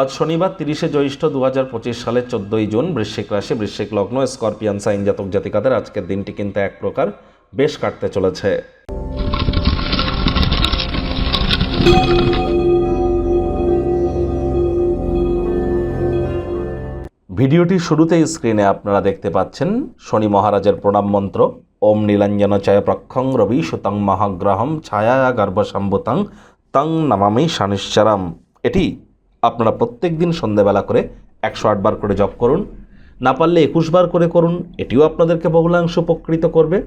আজ শনিবার তিরিশে জ্যৈষ্ঠ দু হাজার পঁচিশ সালের চোদ্দোই জুন বৃশ্চিক রাশি, বৃশ্চিক লগ্ন, স্করপিয়ান, সাইন জাতক জাতিকাদের আজকের দিনটি কিন্তু এক প্রকার বেশ কাটতে চলেছে। ভিডিওটির শুরুতেই স্ক্রিনে আপনারা দেখতে পাচ্ছেন, শনি মহারাজের প্রণাম মন্ত্র, ওম নীলাঞ্জন চয় প্রক্ষং রবি সুতং মহাগ্রহম ছায়া গর্ভসম্ভুতং তং নমামি শানিশ্চরম। এটি আপনারা প্রত্যেক দিন সন্ধেবেলা করে একশো আটবার করে জপ করুন। না পারলে একুশ বার করে করুন, এটিও আপনাদেরকে বহুলাংশ উপকৃত করবে।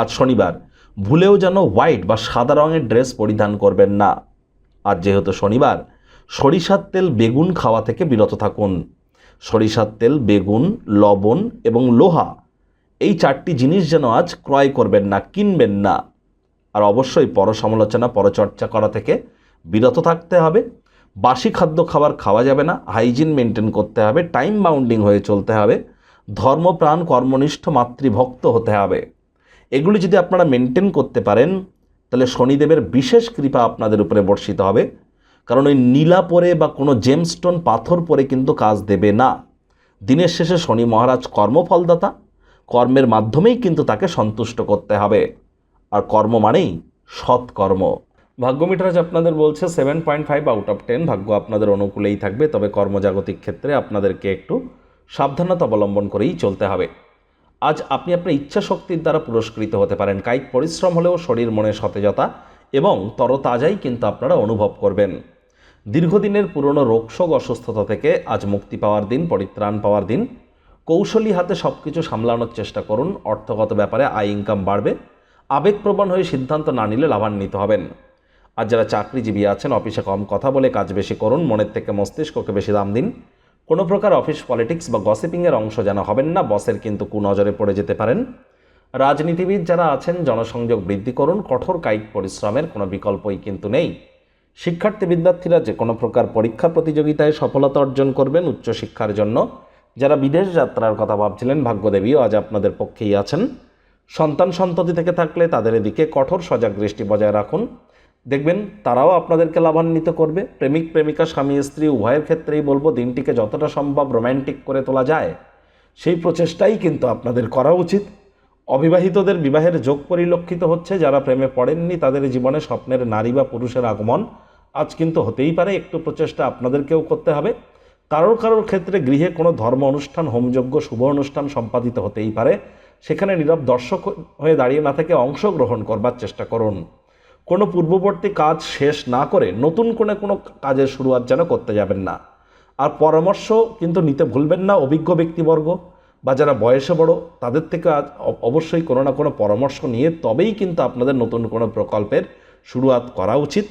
আজ শনিবার, ভুলেও যেন হোয়াইট বা সাদা রঙের ড্রেস পরিধান করবেন না। আর যেহেতু শনিবার, সরিষার তেল বেগুন খাওয়া থেকে বিরত থাকুন। সরিষার তেল, বেগুন, লবণ এবং লোহা, এই চারটি জিনিস যেন আজ ক্রয় করবেন না, কিনবেন না। আর অবশ্যই পরসমালোচনা পরচর্চা করা থেকে বিরত থাকতে হবে। বাসি খাদ্য খাবার খাওয়া যাবে না হাইজিন মেনটেন করতে হবে টাইম বাউন্ডিং হয়ে চলতে হবে ধর্মপ্রাণ কর্মনিষ্ঠ, মাতৃভক্ত হতে হবে। এগুলি যদি আপনারা মেনটেন করতে পারেন, তাহলে শনিদেবের বিশেষ কৃপা আপনাদের উপরে বর্ষিত হবে। কারণ ওই নীলা পরে বা কোনো জেমস্টোন পাথর পরে কিন্তু কাজ দেবে না। দিনের শেষে শনি মহারাজ কর্মফলদাতা, কর্মের মাধ্যমেই কিন্তু তাকে সন্তুষ্ট করতে হবে। আর কর্ম মানেই সৎকর্ম। ভাগ্য মিটারাজ আপনাদের বলছে seven point five out of ten ভাগ্য আপনাদের অনুকূলেই থাকবে, তবে কর্মজাগতিক ক্ষেত্রে আপনাদেরকে একটু সাবধানতা অবলম্বন করেই চলতে হবে। আজ আপনি আপনার ইচ্ছা শক্তির দ্বারা পুরস্কৃত হতে পারেন, কায়িক পরিশ্রম হলেও শরীর মনে সতেজতা এবং তরতাজাই কিন্তু আপনারা অনুভব করবেন। দীর্ঘদিনের পুরনো রোগশোক অসুস্থতা থেকে আজ মুক্তি পাওয়ার দিন, পরিত্রাণ পাওয়ার দিন। কৌশলী হাতে সব কিছু সামলানোর চেষ্টা করুন, অর্থগত ব্যাপারে আয় ইনকাম বাড়বে। আবেগপ্রবণ হয়ে সিদ্ধান্ত না নিলে লাভান্বিত হবেন। আর যারা চাকরিজীবী আছেন, অফিসে কম কথা বলে কাজ বেশি করুন, মনের থেকে মস্তিষ্ককে বেশি দাম দিন। কোনো প্রকার অফিস পলিটিক্স বা গসিপিংয়ের অংশ যেন হবেন না, বসের কিন্তু কুনজরে পড়ে যেতে পারেন। রাজনীতিবিদ যারা আছেন, জনসংযোগ বৃদ্ধি করুন, কঠোর কায়িক পরিশ্রমের কোনো বিকল্পই কিন্তু নেই। শিক্ষার্থী বিদ্যার্থীরা যে কোনো প্রকার পরীক্ষা প্রতিযোগিতায় সফলতা অর্জন করবেন উচ্চশিক্ষার জন্য। যারা বিদেশ যাত্রার কথা ভাবছিলেন, ভাগ্যদেবীও আজ আপনাদের পক্ষেই আছেন। সন্তান সন্ততি থেকে থাকলে তাদের এদিকে কঠোর সজাগ দৃষ্টি বজায় রাখুন। দেখবেন তারাও আপনাদেরকে লাভান্বিত করবে। প্রেমিক, প্রেমিকা, স্বামী, স্ত্রী, উভয়ের ক্ষেত্রেই বলব, দিনটিকে যতটা সম্ভব রোম্যান্টিক করে তোলা যায়। সেই প্রচেষ্টাই কিন্তু আপনাদের করা উচিত। অবিবাহিতদের বিবাহের যোগ পরিলক্ষিত হচ্ছে। যারা প্রেমে পড়েননি, তাদের জীবনে স্বপ্নের নারী বা পুরুষের আগমন আজ কিন্তু হতেই পারে। একটু প্রচেষ্টা আপনাদেরকেও করতে হবে। কারোর কারোর ক্ষেত্রে গৃহে কোনো ধর্ম অনুষ্ঠান, হোমযজ্ঞ, শুভ অনুষ্ঠান সম্পাদিত হতেই পারে। সেখানে নীরব দর্শক হয়ে দাঁড়িয়ে না থেকে অংশগ্রহণ করবার চেষ্টা করুন। কোনো পূর্ববর্তী কাজ শেষ না করে নতুন কোনো কোনো কাজের শুরুয়াত যেন করতে যাবেন না। আর পরামর্শ কিন্তু নিতে ভুলবেন না অভিজ্ঞ ব্যক্তিবর্গ বা যারা বয়সে বড়, তাদের থেকে অবশ্যই কোনো না কোনো পরামর্শ নিয়ে তবেই কিন্তু আপনাদের নতুন কোনো প্রকল্পের শুরুয়াত করা উচিত।